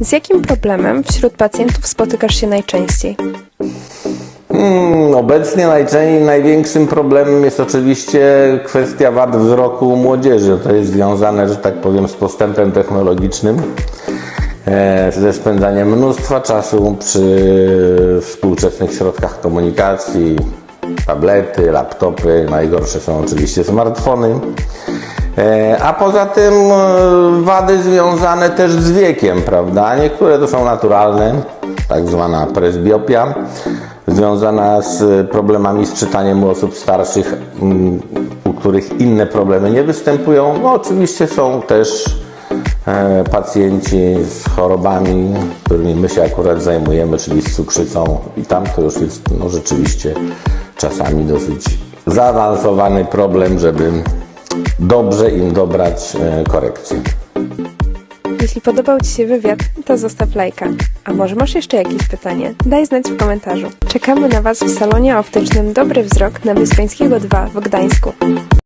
Z jakim problemem wśród pacjentów spotykasz się najczęściej? Hmm, obecnie najczęściej największym problemem jest oczywiście kwestia wad wzroku u młodzieży. To jest związane, że tak powiem, z postępem technologicznym, e, ze spędzaniem mnóstwa czasu przy współczesnych środkach komunikacji, tablety, laptopy, najgorsze są oczywiście smartfony. E, A poza tym e, wady związane też z wiekiem, prawda? Niektóre to są naturalne, tak zwana presbiopia, związana z problemami z czytaniem u osób starszych, mm, u których inne problemy nie występują. No oczywiście są też e, pacjenci z chorobami, którymi my się akurat zajmujemy, czyli z cukrzycą i tam to już jest no, rzeczywiście czasami dosyć zaawansowany problem, żeby dobrze im dobrać e, korekcję. Jeśli podobał Ci się wywiad, to zostaw lajka. A może masz jeszcze jakieś pytanie? Daj znać w komentarzu. Czekamy na Was w salonie optycznym Dobry Wzrok na Wyspiańskiego 2 w Gdańsku.